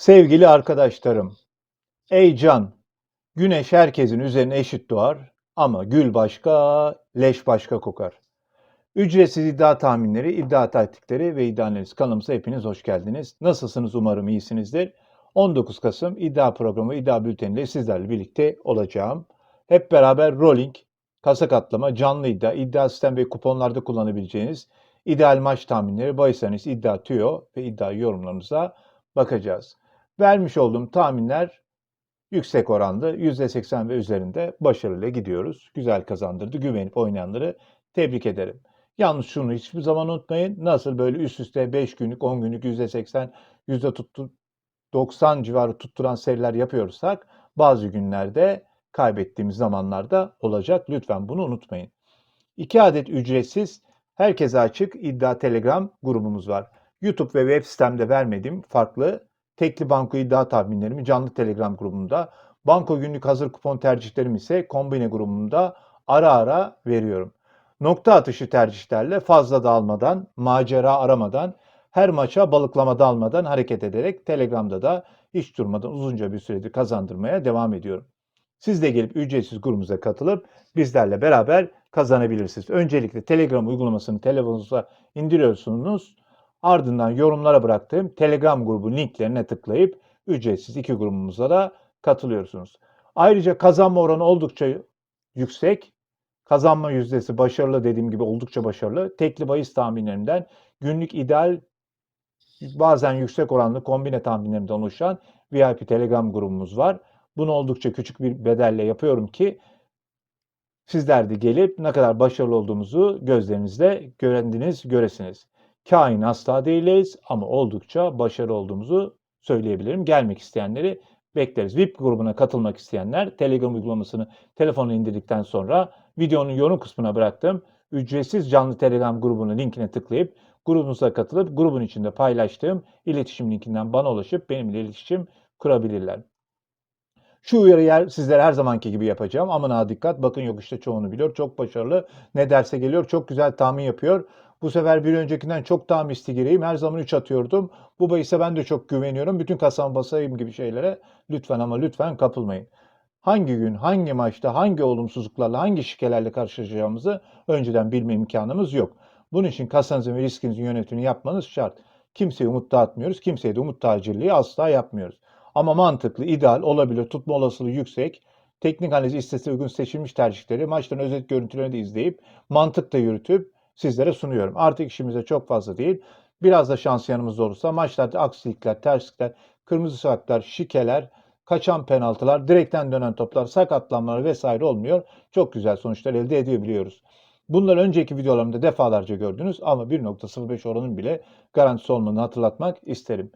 Sevgili arkadaşlarım, ey can, güneş herkesin üzerine eşit doğar ama gül başka, leş başka kokar. Ücretsiz iddia tahminleri, iddia taktikleri ve iddia analiz kanalımıza hepiniz hoş geldiniz. Nasılsınız umarım iyisinizdir. 19 Kasım iddia programı, iddia bülteniyle sizlerle birlikte olacağım. Hep beraber rolling, kasa katlama, canlı iddia, iddia sistem ve kuponlarda kullanabileceğiniz ideal maç tahminleri, bahis iddia tüyo ve iddia yorumlarımıza bakacağız. Vermiş olduğum tahminler yüksek oranda %80 ve üzerinde başarıyla gidiyoruz. Güzel kazandırdı. Güvenip oynayanları tebrik ederim. Yalnız şunu hiçbir zaman unutmayın. Nasıl böyle üst üste 5 günlük, 10 günlük %80, yüzde tuttu 90 civarı tutturan seriler yapıyorsak bazı günlerde kaybettiğimiz zamanlarda olacak. Lütfen bunu unutmayın. 2 adet ücretsiz herkese açık iddia telegram grubumuz var. YouTube ve web sitemde vermediğim farklı tekli banko iddia tahminlerimi canlı telegram grubumda, banko günlük hazır kupon tercihlerimi ise kombine grubumda ara ara veriyorum. Nokta atışı tercihlerle fazla dağılmadan, macera aramadan, her maça balıklama dalmadan hareket ederek Telegram'da da hiç durmadan uzunca bir süredir kazandırmaya devam ediyorum. Siz de gelip ücretsiz grubumuza katılıp bizlerle beraber kazanabilirsiniz. Öncelikle Telegram uygulamasını telefonunuza indiriyorsunuz. Ardından yorumlara bıraktığım Telegram grubu linklerine tıklayıp ücretsiz iki grubumuza da katılıyorsunuz. Ayrıca kazanma oranı oldukça yüksek. Kazanma yüzdesi başarılı dediğim gibi oldukça başarılı. Tekli bahis tahminlerinden günlük ideal bazen yüksek oranlı kombine tahminlerimden oluşan VIP Telegram grubumuz var. Bunu oldukça küçük bir bedelle yapıyorum ki sizler de gelip ne kadar başarılı olduğumuzu gözlerinizle görendiniz, göresiniz. Kain asla değiliz ama oldukça başarılı olduğumuzu söyleyebilirim. Gelmek isteyenleri bekleriz. VIP grubuna katılmak isteyenler Telegram uygulamasını telefona indirdikten sonra videonun yorum kısmına bıraktım. Ücretsiz canlı Telegram grubunun linkine tıklayıp grubumuza katılıp grubun içinde paylaştığım iletişim linkinden bana ulaşıp benimle iletişim kurabilirler. Şu uyarıyı sizlere her zamanki gibi yapacağım. Aman ha dikkat. Bakın yok işte çoğunu biliyor. Çok başarılı. Ne derse geliyor. Çok güzel tahmin yapıyor. Bu sefer bir öncekinden çok daha misli gireyim. Her zaman 3 atıyordum. Bu bahise ben de çok güveniyorum. Bütün kasam basayım gibi şeylere lütfen ama lütfen kapılmayın. Hangi gün, hangi maçta, hangi olumsuzluklarla, hangi şikelerle karşılaşacağımızı önceden bilme imkanımız yok. Bunun için kasanızın ve riskinizin yönetimini yapmanız şart. Kimseye umut dağıtmıyoruz. Kimseye de umut tacirliği asla yapmıyoruz. Ama mantıklı, ideal, olabilir, tutma olasılığı yüksek, teknik analiz istatistiğe uygun seçilmiş tercihleri maçların özet görüntülerini de izleyip mantıkla yürütüp sizlere sunuyorum. Artık işimize çok fazla değil. Biraz da şans yanımızda olursa maçlarda aksilikler, terslikler, kırmızı saklar, şikeler, kaçan penaltılar, direkten dönen toplar, sakatlanmalar vesaire olmuyor. Çok güzel sonuçlar elde edebiliyoruz. Bunları önceki videolarımda defalarca gördünüz ama 1.05 oranın bile garantisi olmadığını hatırlatmak isterim.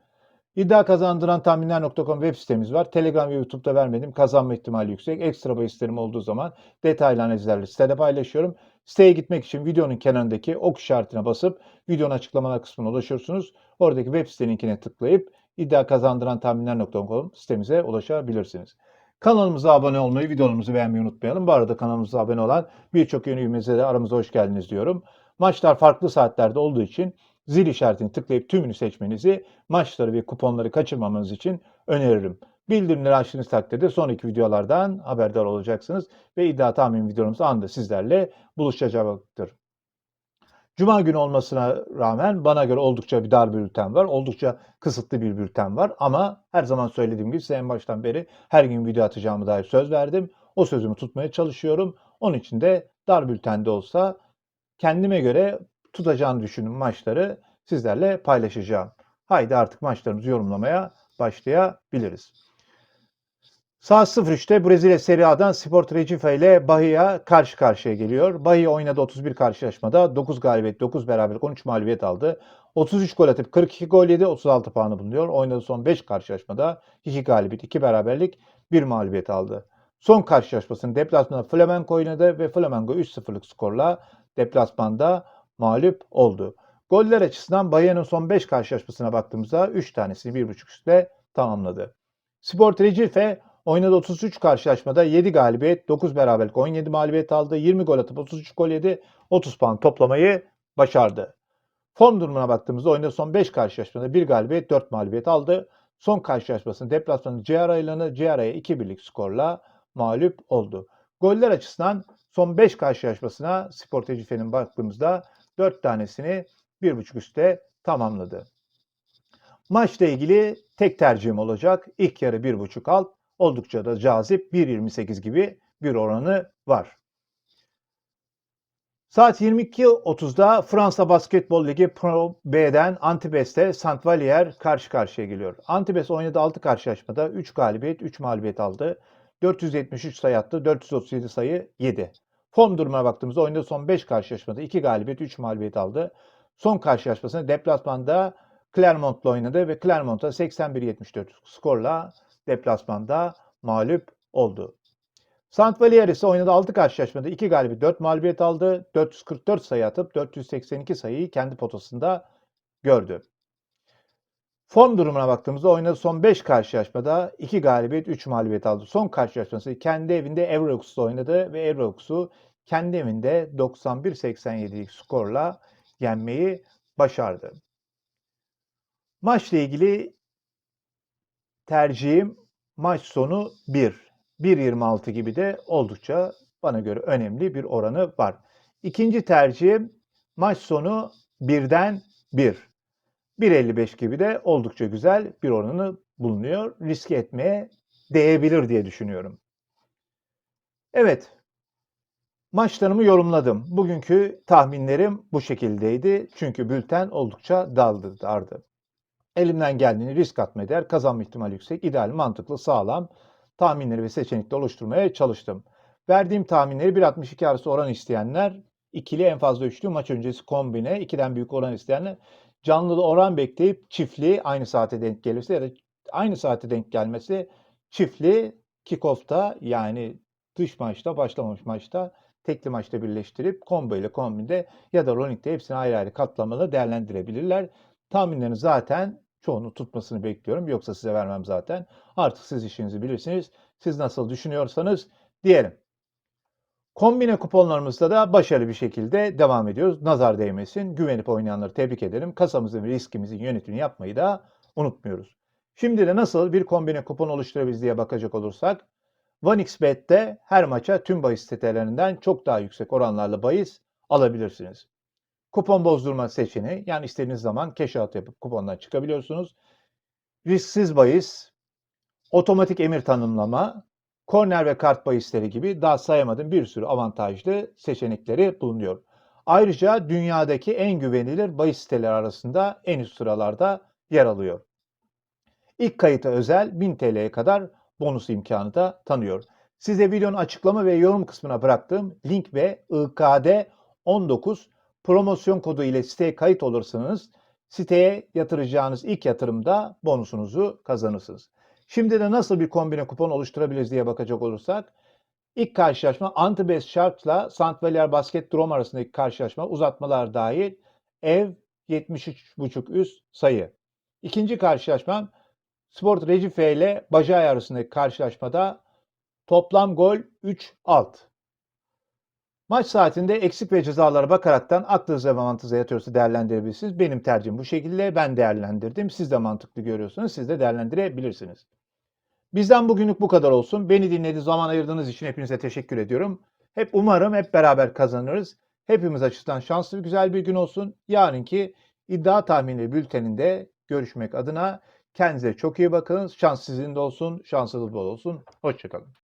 İddia kazandıran tahminler.com web sitemiz var. Telegram ve YouTube'da vermedim. Kazanma ihtimali yüksek. Ekstra bahislerim olduğu zaman detaylı analizlerle sitede paylaşıyorum. Siteye gitmek için videonun kenarındaki ok işaretine basıp videonun açıklamalar kısmına ulaşıyorsunuz. Oradaki web site linkine tıklayıp iddia kazandıran tahminler.com sitemize ulaşabilirsiniz. Kanalımıza abone olmayı, videolarımızı beğenmeyi unutmayalım. Bu arada kanalımıza abone olan birçok yeni üyemize de aramıza hoş geldiniz diyorum. Maçlar farklı saatlerde olduğu için zil işaretini tıklayıp tümünü seçmenizi, maçları ve kuponları kaçırmamanız için öneririm. Bildirimleri açtığınız takdirde sonraki videolardan haberdar olacaksınız ve iddia tahmin videolarımız anında sizlerle buluşacaktır. Cuma günü olmasına rağmen bana göre oldukça bir dar bülten var. Oldukça kısıtlı bir bülten var. Ama her zaman söylediğim gibi size en baştan beri her gün video atacağımı dair söz verdim. O sözümü tutmaya çalışıyorum. Onun için de dar bültende olsa kendime göre tutacağını düşündüğüm maçları sizlerle paylaşacağım. Haydi artık maçlarımızı yorumlamaya başlayabiliriz. Saat 03'te Brezilya Serie A'dan Sport Recife ile Bahia karşı karşıya geliyor. Bahia oynadı 31 karşılaşmada 9 galibiyet, 9 beraberlik, 13 mağlubiyet aldı. 33 gol atıp 42 gol yedi, 36 puanı bulunuyor. Oynadı son 5 karşılaşmada 2 galibiyet, 2 beraberlik, 1 mağlubiyet aldı. Son karşılaşmasını deplasmanda Flamengo oynadı ve Flamengo 3-0'lık skorla deplasmanda mağlup oldu. Goller açısından Bahia'nın son 5 karşılaşmasına baktığımızda 3 tanesini 1.5 üstte tamamladı. Sport Recife oynadı 33 karşılaşmada 7 galibiyet, 9 beraberlik, 17 mağlubiyet aldı. 20 gol atıp 33 gol yedi. 30 puan toplamayı başardı. Form durumuna baktığımızda oynadı son 5 karşılaşmada 1 galibiyet, 4 mağlubiyet aldı. Son karşılaşmasını deplasmanı Ceara ilanı Ceara'ya 2-1'lik skorla mağlup oldu. Goller açısından son 5 karşılaşmasına Spor Tecrüfe'nin baktığımızda 4 tanesini 1.5 üstte tamamladı. Maçla ilgili tek tercihim olacak. İlk yarı 1.5 alt. Oldukça da cazip 1.28 gibi bir oranı var. Saat 22.30'da Fransa Basketbol Ligi Pro B'den Antibes'te Saint Vallier karşı karşıya geliyor. Antibes oynadığı 6 karşılaşmada 3 galibiyet, 3 mağlubiyet aldı. 473 sayı attı, 437 sayı yedi. Form durumuna baktığımızda oynadığı son 5 karşılaşmada 2 galibiyet, 3 mağlubiyet aldı. Son karşılaşmasını deplasmanda Clermont'la oynadı ve Clermont'a 81-74 skorla deplasmanda mağlup oldu. Saint Vallier ise oynadığı 6 karşılaşmada 2 galibiyet 4 mağlubiyet aldı. 444 sayı atıp 482 sayıyı kendi potasında gördü. Form durumuna baktığımızda oynadığı son 5 karşılaşmada 2 galibiyet 3 mağlubiyet aldı. Son karşılaşması kendi evinde Everox'la oynadı ve Everox'u kendi evinde 91-87'lik skorla yenmeyi başardı. Maçla ilgili tercihim maç sonu 1. 1.26 gibi de oldukça bana göre önemli bir oranı var. İkinci tercihim maç sonu 1'den 1. 1.55 gibi de oldukça güzel bir oranı bulunuyor. Riske etmeye değebilir diye düşünüyorum. Evet. Maçlarımı yorumladım. Bugünkü tahminlerim bu şekildeydi. Çünkü bülten oldukça daldı, dardı. Elimden geldiğini risk atmaya değer, kazanma ihtimali yüksek, ideal, mantıklı, sağlam tahminleri ve seçenekleri oluşturmaya çalıştım. Verdiğim tahminleri 1.62 arası oran isteyenler, ikili en fazla üçlü maç öncesi kombine, 2'den büyük oran isteyenler, canlı oran bekleyip çiftli aynı saate denk gelirse ya da aynı saate denk gelmesi çiftli kickoff'ta yani dış maçta başlamamış maçta tekli maçta birleştirip combo ile kombinde ya da rolling'de hepsini ayrı ayrı katlamalı değerlendirebilirler. Tahminlerini zaten çoğunu tutmasını bekliyorum. Yoksa size vermem zaten. Artık siz işinizi bilirsiniz. Siz nasıl düşünüyorsanız diyelim. Kombine kuponlarımızda da başarılı bir şekilde devam ediyoruz. Nazar değmesin. Güvenip oynayanları tebrik ederim. Kasamızın ve riskimizin yönetimini yapmayı da unutmuyoruz. Şimdi de nasıl bir kombine kupon oluşturabiliriz diye bakacak olursak OneXBet'te her maça tüm bahis sitelerinden çok daha yüksek oranlarla bahis alabilirsiniz. Kupon bozdurma seçeneği yani istediğiniz zaman cash out yapıp kupondan çıkabiliyorsunuz. Risksiz bahis, otomatik emir tanımlama, korner ve kart bahisleri gibi daha sayamadığım bir sürü avantajlı seçenekleri bulunuyor. Ayrıca dünyadaki en güvenilir bahis siteleri arasında en üst sıralarda yer alıyor. İlk kayıta özel 1000 TL'ye kadar bonus imkanı da tanıyor. Size videonun açıklama ve yorum kısmına bıraktığım link ve IKD 19 promosyon kodu ile siteye kayıt olursanız siteye yatıracağınız ilk yatırımda bonusunuzu kazanırsınız. Şimdi de nasıl bir kombine kupon oluşturabiliriz diye bakacak olursak ilk karşılaşma Antibes Sharps'la St. Vallier Basket Drome arasındaki karşılaşma uzatmalar dahil ev 73.5 üst sayı. İkinci karşılaşma Sport Recife ile Bajay arasındaki karşılaşmada toplam gol 3 alt. Maç saatinde eksik ve cezalara bakaraktan aklınıza ve mantığınıza yatıyorsa değerlendirebilirsiniz. Benim tercihim bu şekilde. Ben değerlendirdim. Siz de mantıklı görüyorsunuz. Siz de değerlendirebilirsiniz. Bizden bugünlük bu kadar olsun. Beni dinlediğiniz zaman ayırdığınız için hepinize teşekkür ediyorum. Hep umarım hep beraber kazanırız. Hepimiz açısından şanslı güzel bir gün olsun. Yarınki iddia tahmini bülteninde görüşmek adına kendinize çok iyi bakın. Şans sizin de olsun. Şansınız bol olsun. Hoşçakalın.